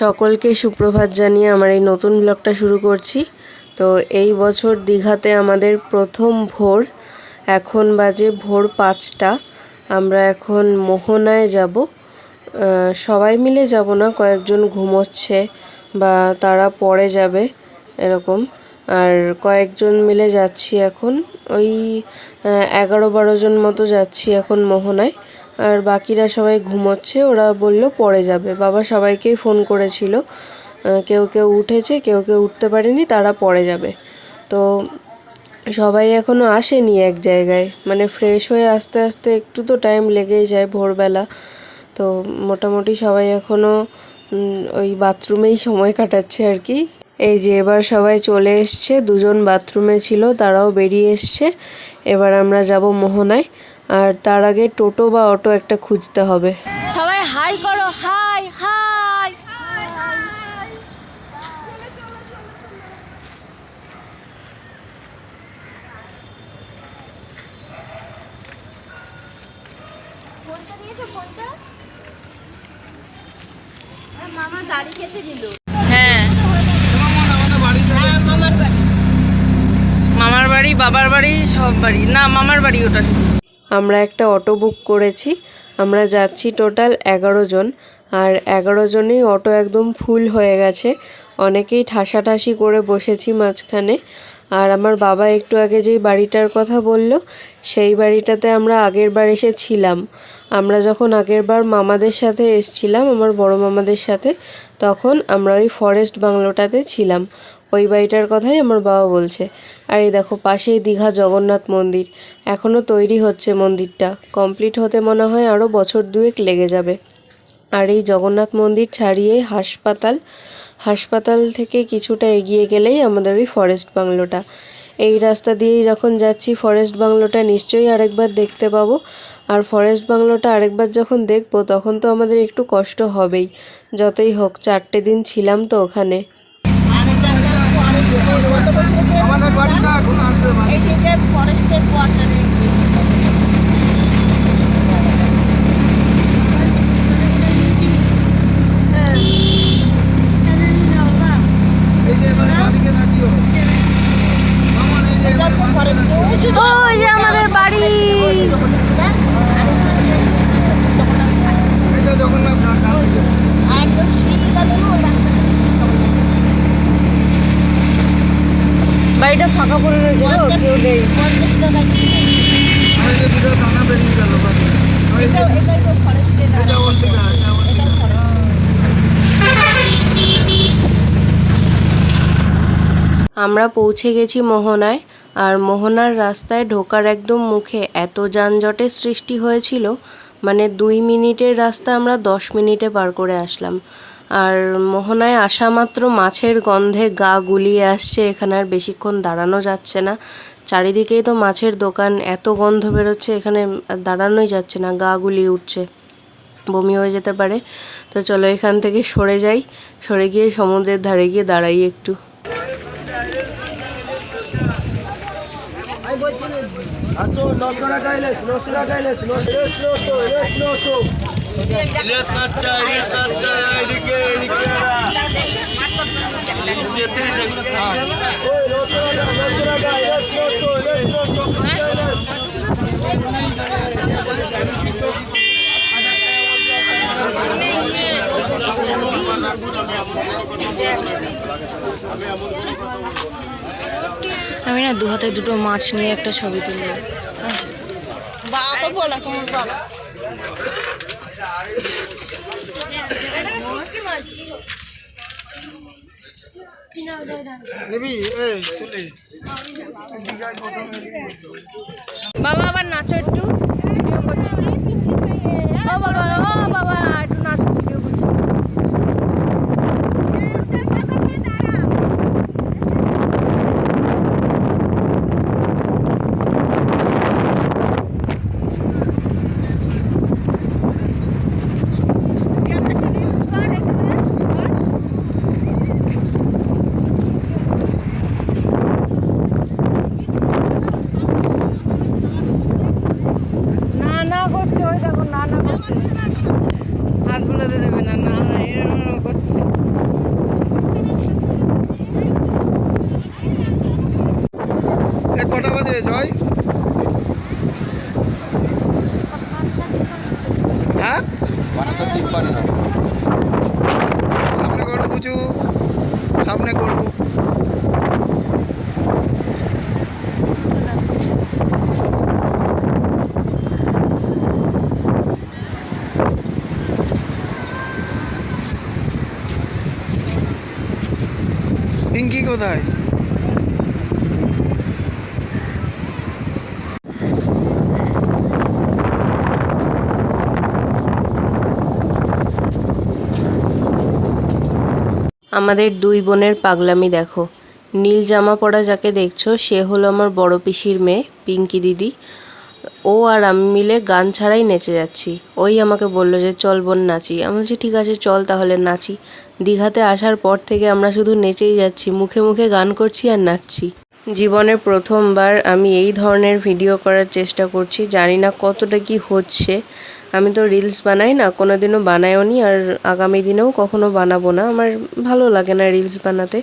সকলকে সুপ্রভাত জানিয়ে আমার এই নতুন ব্লগটা শুরু করছি। তো এই বছর দীঘাতে আমাদের প্রথম ভোর। এখন বাজে ভোর পাঁচটা। আমরা এখন মোহনায় যাব। সবাই মিলে যাব না, কয়েকজন ঘুমোচ্ছে বা তারা পরে যাবে এরকম। আর কয়েকজন মিলে যাচ্ছি এখন। ওই এগারো বারো জন মতো যাচ্ছি এখন মোহনায়। আর বাকিরা সবাই ঘুমোচ্ছে, ওরা বলল পরে যাবে। বাবা সবাইকেই ফোন করেছিল। কেউ কেউ উঠেছে, কেউ কেউ উঠতে পারেনি, তারা পরে যাবে। তো সবাই এখনও আসেনি এক জায়গায়। মানে ফ্রেশ হয়ে আস্তে আস্তে একটু তো টাইম লেগেই যায় ভোরবেলা। তো মোটামুটি সবাই এখনও ওই বাথরুমেই সময় কাটাচ্ছে আর কি। এই যে এবার সবাই চলে এসছে, দুজন বাথরুমে ছিল, তারাও বেরিয়ে এসছে। এবার আমরা যাব মোহনায়। আর তার আগে টোটো বা অটো একটা খুঁজতে হবে। সবাই হাই করো হাই হাই মামা গাড়ি খেতে দিল। হ্যাঁ। মামার বাড়ি। মামার বাড়ি বাবার বাড়ি সব বাড়ি। না মামার বাড়ি ওটা আমরা একটা অটো বুক করেছি। আমরা যাচ্ছি টোটাল এগারো জন। আর এগারো জনেই অটো একদম ফুল হয়ে গেছে। অনেকেই ঠাসাঠাসি করে বসেছি মাঝখানে। আর আমার বাবা একটু আগে যেই বাড়িটার কথা বলল, সেই বাড়িটাতে আমরা আগের বার এসেছিলাম। আমরা যখন আগের বার মামাদের সাথে এসছিলাম, আমার বড় মামাদের সাথে, তখন আমরা ওই ফরেস্ট বাংলোটাতে ছিলাম। ওই বাড়িটার কথাই আমার বাবা বলছে। আর এই দেখো, পাশেই দীঘা জগন্নাথ মন্দির। এখনও তৈরি হচ্ছে মন্দিরটা। কমপ্লিট হতে মনে হয় আরও বছর দুয়েক লেগে যাবে। আর এই জগন্নাথ মন্দির ছাড়িয়ে হাসপাতাল হাসপাতাল থেকে কিছুটা এগিয়ে গেলেই আমাদের ওই ফরেস্ট বাংলোটা। এই রাস্তা দিয়েই যখন যাচ্ছি, ফরেস্ট বাংলোটা নিশ্চয়ই আরেকবার দেখতে পাবো। আর ফরেস্ট বাংলোটা আরেকবার যখন দেখব, তখন তো আমাদের একটু কষ্ট হবেই। যতই হোক, চারটে দিন ছিলাম তো ওখানে। আমাদের বাড়িটা এখন আসবে এই যে যে ফরেস্টের কোয়ার্টার আমাদের বাড়ি এটা জগন্নাথ একদম শিলটা দেবো ওই রাস্তাটা বাড়িটা ফাঁকা পড়ে রয়েছে পঞ্চাশ টাকা ছিল আর এই যে দুটো দানা বেরিয়ে গেল বাড়ি। আর এই যে এটা এটাই তো। এটাই ফরেস্ট আমরা পৌঁছে গেছি মোহনায় আর মোহনার রাস্তায় ঢোকার একদম মুখে এত যানজটের সৃষ্টি হয়েছিল মানে দুই মিনিটের রাস্তা আমরা দশ মিনিটে পার করে আসলাম। আর মোহনায় আসা মাত্র মাছের গন্ধে গা গুলিয়ে আসছে, এখানে আর বেশিক্ষণ দাঁড়ানো যাচ্ছে না। চারিদিকেই তো মাছের দোকান, এত গন্ধ বেরোচ্ছে, এখানে দাঁড়ানোই যাচ্ছে না, গা গুলিয়ে উঠছে। বমি হয়ে যেতে পারে। তো চলো এখান থেকে সরে যাই। সরে গিয়ে সমুদ্রের ধারে গিয়ে দাঁড়াই একটু। আসো, নশো টাকা নশো টাকা নশো নশো। কাচ্চা কাচ্চা এদিকে এদিকে। আমি না দু হাতে দুটো মাছ নিয়ে একটা ছবি তুলব বাবা বলা তোমার বাবা নিবি এই চলে বাবা আবার নাচো একটু। ভিডিও করছি। জয় আমাদের দুই বোনের পাগলামি দেখো। নীল জামা পরা যাকে দেখছ, সে হলো আমার বড় পিসির মেয়ে, পিঙ্কি দিদি। ও আর আমি মিলে গান ছাড়াই নেচে যাচ্ছি। ওই আমাকে বলল যে, চল বোন, নাচি। আমি বলছি, ঠিক আছে, চল তাহলে নাচি। দীঘাতে আসার পর থেকে আমরা শুধু নেচেই যাচ্ছি, মুখে মুখে গান করছি আর নাচছি। জীবনে প্রথমবার আমি এই ধরনের ভিডিও করার চেষ্টা করছি, জানি না কতটা কি হচ্ছে। আমি তো রিলস বানাই না কোনো দিনও বানাইও নি আর আগামী দিনেও কখনো বানাবো না। আমার ভালো লাগে না রিলস বানাতে।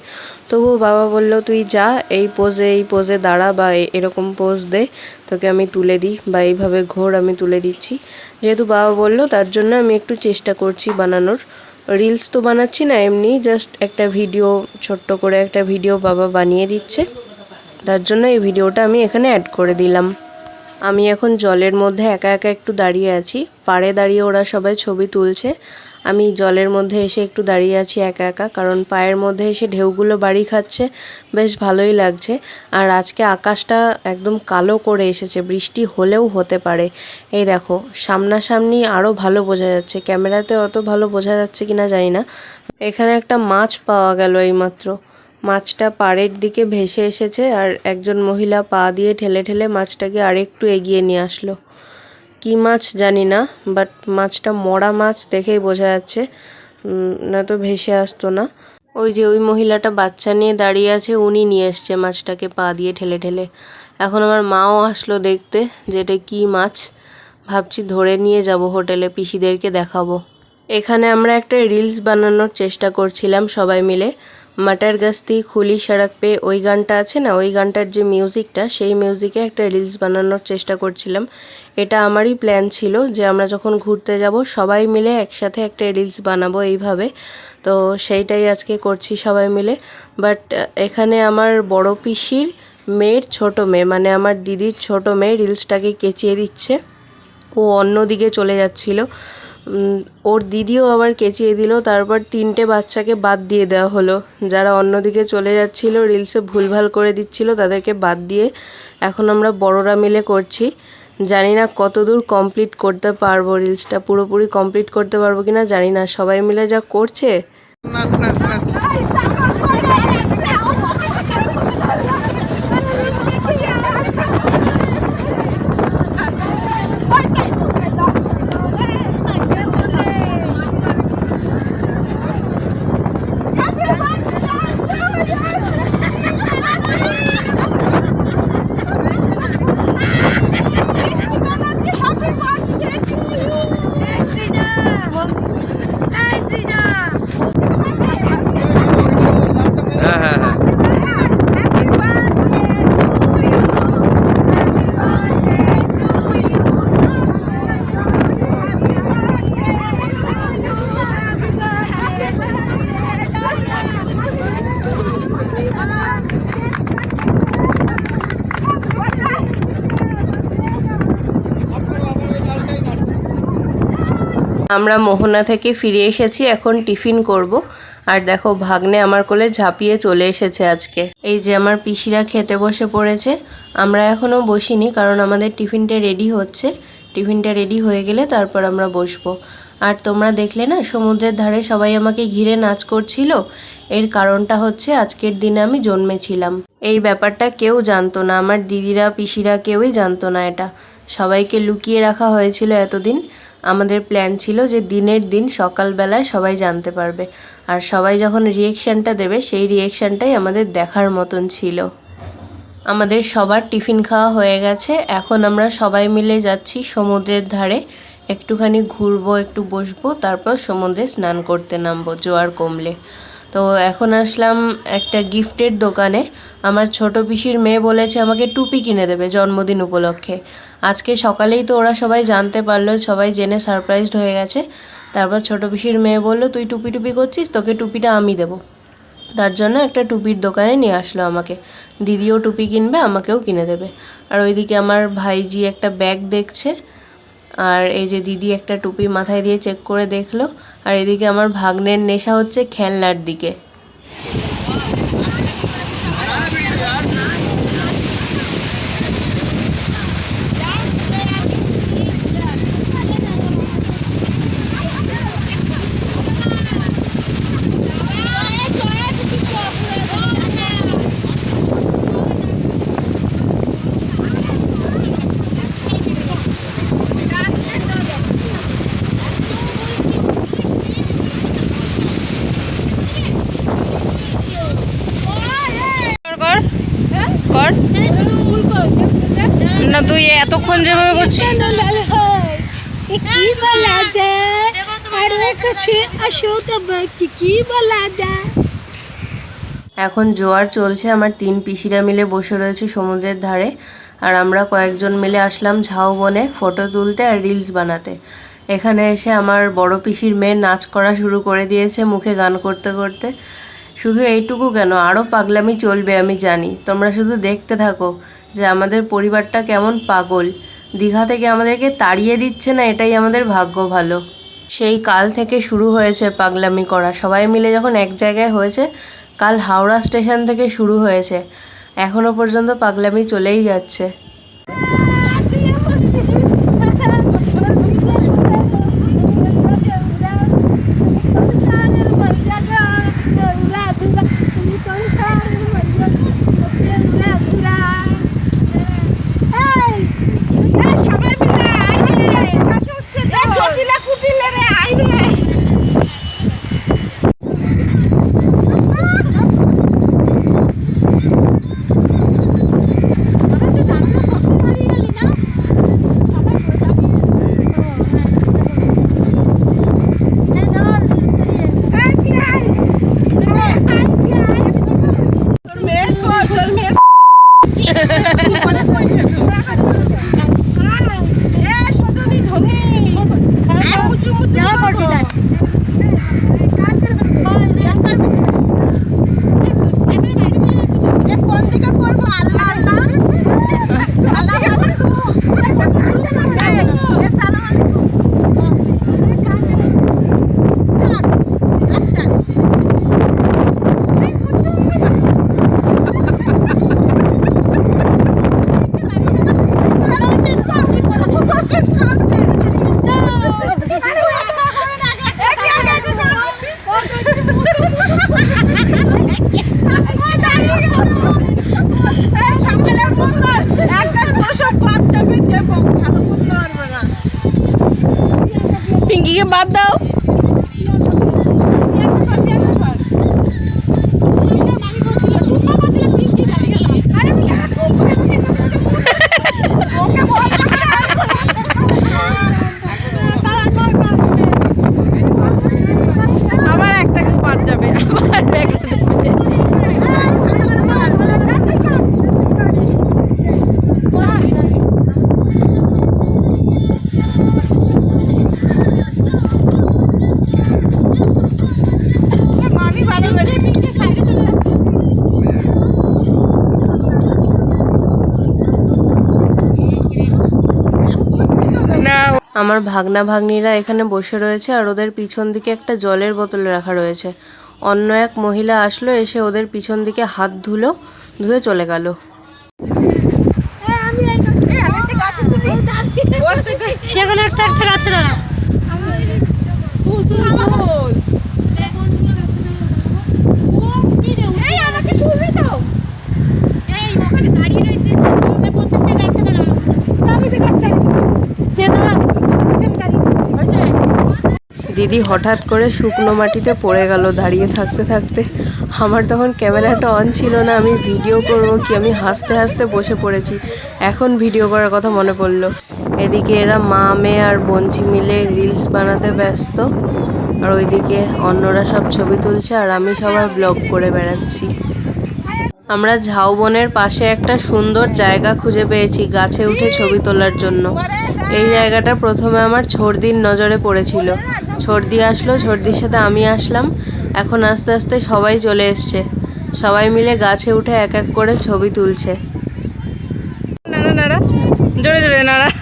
তবুও বাবা বলল, তুই যা, এই পোজে এই পোজে দাঁড়া বা এরকম পোজ দে। তোকে আমি তুলে দিই বা এইভাবে ঘোর আমি তুলে দিচ্ছি। যেহেতু বাবা বলল, তার জন্য আমি একটু চেষ্টা করছি বানানোর। রিলস তো বানাচ্ছি না, এমনি জাস্ট একটা ভিডিও ছোট্ট করে একটা ভিডিও বাবা বানিয়ে দিচ্ছে। তার জন্য এই ভিডিওটা আমি এখানে অ্যাড করে দিলাম। আমি এখন জলের মধ্যে একা একা একটু দাঁড়িয়ে আছি। পাড়ে দাঁড়িয়ে ওরা সবাই ছবি তুলছে। আমি জলের মধ্যে এসে একটু দাঁড়িয়ে আছি একা একা, কারণ পায়ের মধ্যে এসে ঢেউগুলো বাড়ি খাচ্ছে। বেশ ভালোই লাগছে। আর আজকে আকাশটা একদম কালো করে এসেছে। বৃষ্টি হলেও হতে পারে। এই দেখো, সামনাসামনি আরও ভালো বোঝা যাচ্ছে। ক্যামেরাতে অত ভালো বোঝা যাচ্ছে কিনা জানি না। এখানে একটা মাছ পাওয়া গেল এইমাত্র। মাছটা পাড়ের দিকে ভেসে এসেছে আর একজন মহিলা পা দিয়ে ঠেলে ঠেলে মাছটাকে আরেকটু এগিয়ে নিয়ে আসলো। কি মাছ জানি না বাট মাছটা মরা মাছ দেখেই বোঝা যাচ্ছে না তো ভেসে আসতো না। ওই যে ওই মহিলাটা বাচ্চা নিয়ে দাঁড়িয়ে আছে, উনি নিয়ে এসছে মাছটাকে পা দিয়ে ঠেলে ঠেলে। এখন আমার মাও আসলো দেখতে যে এটা কী মাছ। ভাবছি ধরে নিয়ে যাব হোটেলে, পিসিদেরকে দেখাবো। এখানে আমরা একটা রিলস বানানোর চেষ্টা করছিলাম সবাই মিলে। মাটার গাস্তি খুলি সড়ক পে, ওই গানটা আছে না? ওই গানটার যে মিউজিকটা, সেই মিউজিকে একটা রিলস বানানোর চেষ্টা করছিলাম। এটা আমারই প্ল্যান ছিল যে আমরা যখন ঘুরতে যাব, সবাই মিলে একসাথে একটা রিলস বানাবো এইভাবে। তো সেইটাই আজকে করছি সবাই মিলে। বাট এখানে আমার বড় পিসির মেয়ের ছোট মেয়ে মানে আমার দিদির ছোট মেয়ে রিলসটাকে কেচিয়ে দিচ্ছে। ও অন্যদিকে চলে যাচ্ছিল। ওর দিদিও আবার কেচিয়ে দিল তারপর তিনটে বাচ্চাকে বাদ দিয়ে দেওয়া হলো। যারা অন্যদিকে চলে যাচ্ছিল রিলসে ভুলভাল করে দিচ্ছিল তাদেরকে বাদ দিয়ে এখন আমরা বড়রা মিলে করছি। জানি না কতদূর কমপ্লিট করতে পারব রিলসটা পুরোপুরি কমপ্লিট করতে পারব কিনা জানি না সবাই মিলে যা করছে। নাচ নাচ নাচ। আমরা মোহনা থেকে ফিরে এসেছি, এখন টিফিন করব। আর দেখো, ভাগ্নে আমার কোলে ঝাঁপিয়ে চলে এসেছে আজকে। এই যে আমার পিসিরা খেতে বসে পড়েছে, আমরা এখনও বসিনি কারণ আমাদের টিফিনটা রেডি হচ্ছে। টিফিনটা রেডি হয়ে গেলে তারপর আমরা বসবো। আর তোমরা দেখলে না, সমুদ্রের ধারে সবাই আমাকে ঘিরে নাচ করছিল। এর কারণটা হচ্ছে আজকের দিনে আমি জন্মেছিলাম। এই ব্যাপারটা কেউ জানতো না, আমার দিদিরা, পিসিরা কেউই জানতো না এটা। সবাইকে লুকিয়ে রাখা হয়েছিল এতদিন। আমাদের প্ল্যান ছিল যে দিনের দিন সকালবেলায় সবাই জানতে পারবে। আর সবাই যখন রিয়েকশানটা দেবে, সেই রিয়েকশানটাই আমাদের দেখার মতন ছিল। আমাদের সবার টিফিন খাওয়া হয়ে গেছে। এখন আমরা সবাই মিলে যাচ্ছি সমুদ্রের ধারে। একটুখানি ঘুরবো, একটু বসবো, তারপর সমুদ্রে স্নান করতে নামবো জোয়ার কমলে। তো এখন আসলাম একটা গিফটের দোকানে। আমার ছোট পিসির মেয়ে বলেছে, আমাকে টুপি কিনে দেবে জন্মদিন উপলক্ষে। আজকে সকালেই তো ওরা সবাই জানতে পারল, সবাই জেনে সারপ্রাইজড হয়ে গেছে। তারপর ছোট পিসির মেয়ে বলল, তুই টুপি টুপি করছিস? তোকে টুপিটা আমি দেবো। তার জন্য একটা টুপির দোকানে নিয়ে আসলো আমাকে। দিদিও টুপি কিনবে, আমাকেও কিনে দেবে। আর ওইদিকে আমার ভাইজি একটা ব্যাগ দেখছে। আর এই যে দিদি একটা টুপি মাথায় দিয়ে চেক করে দেখল। আর এদিকে আমার ভাগ্নের নেশা হচ্ছে খেলনার দিকে। এতক্ষণ যেভাবে করছিস কি বলা যায় আর কাছে আসো তবে কি কি বলা যায় এখন জোয়ার চলছে, আমার তিন পিসিরা মিলে বসে রয়েছে সমুদ্রের ধারে আর আমরা কয়েকজন মিলে আসলাম ঝাউবনে ফটো তুলতে আর রিলস বানাতে। এখানে এসে আমার বড় পিসির মেয়ে নাচ করা শুরু করে দিয়েছে মুখে গান করতে করতে। শুধু এইটুকু কেন? আরও পাগলামি চলবে, আমি জানি। তোমরা শুধু দেখতে থাকো। যে আমাদের পরিবারটা কেমন পাগল। দীঘা থেকে আমাদেরকে তাড়িয়ে দিচ্ছে না, এটাই আমাদের ভাগ্য ভালো। সেই কাল থেকে শুরু হয়েছে পাগলামি করা। সবাই মিলে যখন এক জায়গায় হয়েছে, কাল হাওড়া স্টেশন থেকে শুরু হয়েছে। এখনও পর্যন্ত পাগলামি চলেই যাচ্ছে। ಸಂಬಳ ಕೊಡ್ತಿದ್ದಾರೆ বাদ দাও। আমার ভাগনা ভাগ্নিরা এখানে বসে রয়েছে আর ওদের পিছন দিকে একটা জলের বোতল রাখা রয়েছে। অন্য এক মহিলা আসলো এসে ওদের পিছন দিকে হাত ধুলো ধুয়ে চলে গেল। যে কোনো একটা একটা গাছে দাঁড়া এই আমাকে তুলবি তো এই ওখানে দাঁড়িয়ে রয়েছে ওখানে প্রত্যেকটা গাছে দাঁড়া আমি তো গাছে দাঁড়িয়েছি দাঁড়া আমি দাঁড়িয়ে রয়েছি দিদি হঠাৎ করে শুকনো মাটিতে পড়ে গেল দাঁড়িয়ে থাকতে থাকতে। আমার তখন ক্যামেরাটা অন ছিল না, আমি ভিডিও করব কি? আমি হাসতে হাসতে বসে পড়েছি। এখন ভিডিও করার কথা মনে পড়ল। এদিকে এরা মা, মেয়ে আর বঞ্চি মিলে রিলস বানাতে ব্যস্ত। আর ওইদিকে অন্যরা সব ছবি তুলছে আর আমি সবার ব্লগ করে বেড়াচ্ছি। আমরা ঝাউবনের পাশে একটা সুন্দর জায়গা খুঁজে পেয়েছি গাছে উঠে ছবি তোলার জন্য। এই জায়গাটা প্রথমে আমার ছর্দির নজরে পড়েছিল। ছর্দি আসলো ছর্দির সাথে আমি আসলাম। এখন আস্তে আস্তে সবাই চলে এসছে। সবাই মিলে গাছে উঠে এক এক করে ছবি তুলছে। নাড়া নাড়া। জোরে জোরে নাড়া।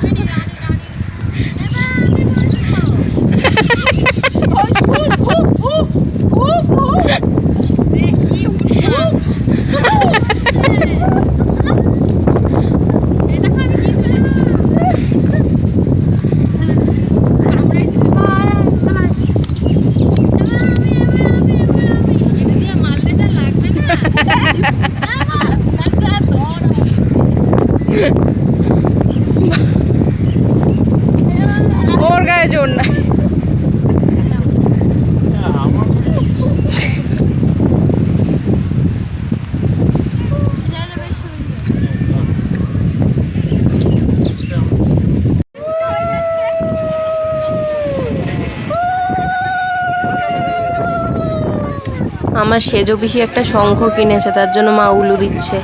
Não, não, é não, não. আমার সেজো পিসি একটা শঙ্খ কিনেছে, তার জন্য মা উলু দিচ্ছে।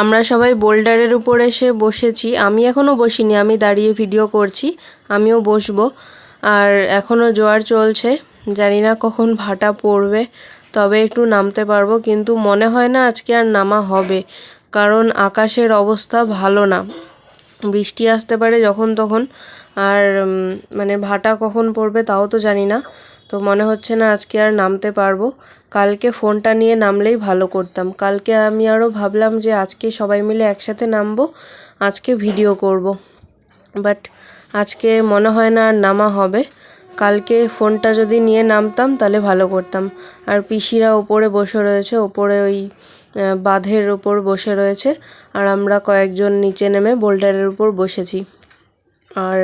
আমরা সবাই বোল্ডারের উপর এসে বসেছি। আমি এখনও বসিনি, আমি দাঁড়িয়ে ভিডিও করছি, আমিও বসবো। আর এখনও জোয়ার চলছে, জানি না কখন ভাটা পড়বে। তবে একটু নামতে পারব, কিন্তু মনে হয় না আজকে আর নামা হবে, কারণ আকাশের অবস্থা ভালো না। বৃষ্টি আসতে পারে যখন তখন, আর মানে ভাটা কখন পড়বে তাও তো জানি না, তো মনে হচ্ছে না আজকে আর নামতে পারব। কালকে ফোনটা নিয়ে নামলেই ভালো করতাম। কালকে আমি আরও ভাবলাম যে আজকে সবাই মিলে একসাথে নামবো, আজকে ভিডিও করব। বাট আজকে মনে হয় না আর নামা হবে। কালকে ফোনটা যদি নিয়ে নামতাম, তাহলে ভালো করতাম। আর পিসিরা ওপরে বসে রয়েছে, ওপরে ওই বাঁধের ওপর বসে রয়েছে। আর আমরা কয়েকজন নিচে নেমে বোল্ডারের উপর বসেছি। আর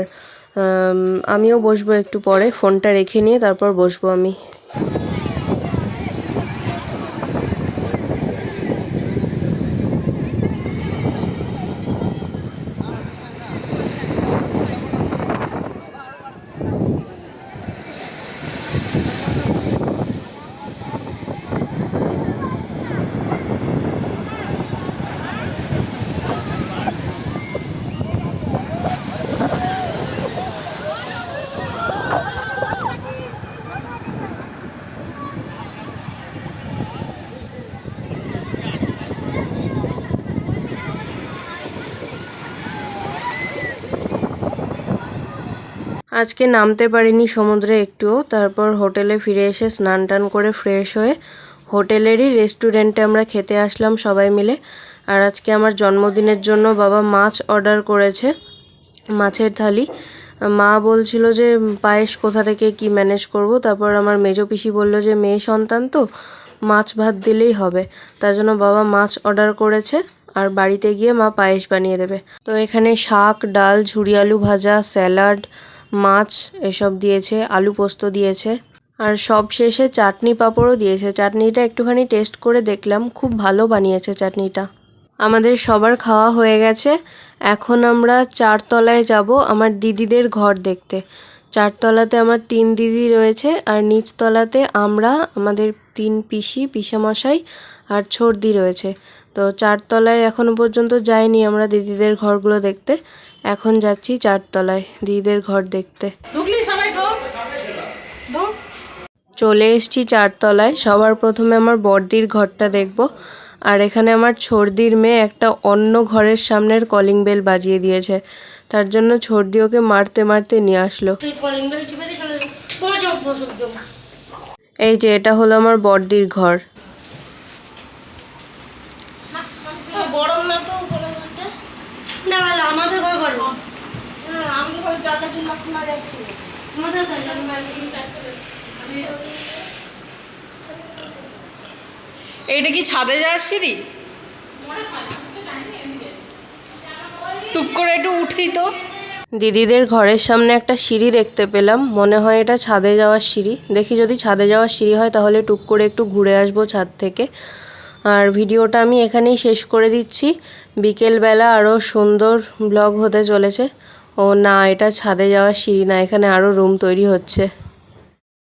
আমিও বসবো একটু পরে, ফোনটা রেখে নিয়ে তারপর বসবো আমি। আজকে নামতে পারিনি সমুদ্রে একটুও। তারপর হোটেলে ফিরে এসে স্নান টান করে ফ্রেশ হয়ে হোটেলেরই রেস্টুরেন্টে আমরা খেতে আসলাম সবাই মিলে। আর আজকে আমার জন্মদিনের জন্য বাবা মাছ অর্ডার করেছে, মাছের থালি। মা বলছিল যে, পায়েস কোথা থেকে কি ম্যানেজ করব? তারপর আমার মেজো পিসি বলল যে, মেয়ে সন্তান তো, মাছ ভাত দিলেই হবে। তার জন্য বাবা মাছ অর্ডার করেছে আর বাড়িতে গিয়ে মা পায়েস বানিয়ে দেবে। তো এখানে শাক, ডাল ঝুরি আলু ভাজা, স্যালাড মাছ এসব দিয়েছে, আলু পোস্ত দিয়েছে, আর সব শেষে চাটনি পাঁপড়ও দিয়েছে। চাটনিটা একটুখানি টেস্ট করে দেখলাম, খুব ভালো বানিয়েছে চাটনিটা। আমাদের সবার খাওয়া হয়ে গেছে। এখন আমরা চারতলায় যাব আমার দিদিদের ঘর দেখতে। চারতলাতে আমার তিন দিদি রয়েছে, আর নিচতলাতে আমরা, আমাদের তিন পিসি, পিসেমশাই আর ছর্দি রয়েছে। তো চারতলায় এখনও পর্যন্ত যাইনি আমরা দিদিদের ঘরগুলো দেখতে। এখন যাচ্ছি চারতলায় দিদিদের ঘর দেখতে। চলে এসেছি চারতলায় সবার প্রথমে আমার বড়দির ঘরটা দেখব। আর এখানে আমার ছর্দির মেয়ে একটা অন্য ঘরের সামনের কলিং বেল বাজিয়ে দিয়েছে। তার জন্য ছর্দি ওকে মারতে মারতে নিয়ে আসলো। এই যে এটা হলো আমার বড়দির ঘর গরম না তো উপরে ঘরটা? হ্যাঁ, আমাদের ঘরে টুনলা খোলা যাচ্ছে। এইটা কি ছাদে যাওয়ার সিঁড়ি? টুক করে একটু উঠি তো। দিদিদের ঘরের সামনে একটা সিঁড়ি দেখতে পেলাম। মনে হয় এটা ছাদে যাওয়ার সিঁড়ি। দেখি যদি ছাদে যাওয়ার সিঁড়ি হয় তাহলে টুক করে একটু ঘুরে আসব ছাদ থেকে। আর ভিডিওটা আমি এখানেই শেষ করে দিচ্ছি। বিকেলবেলা আরও সুন্দর ব্লগ হতে চলেছে। ও না, এটা ছাদে যাওয়ার সিঁড়ি না, এখানে আরও রুম তৈরি হচ্ছে।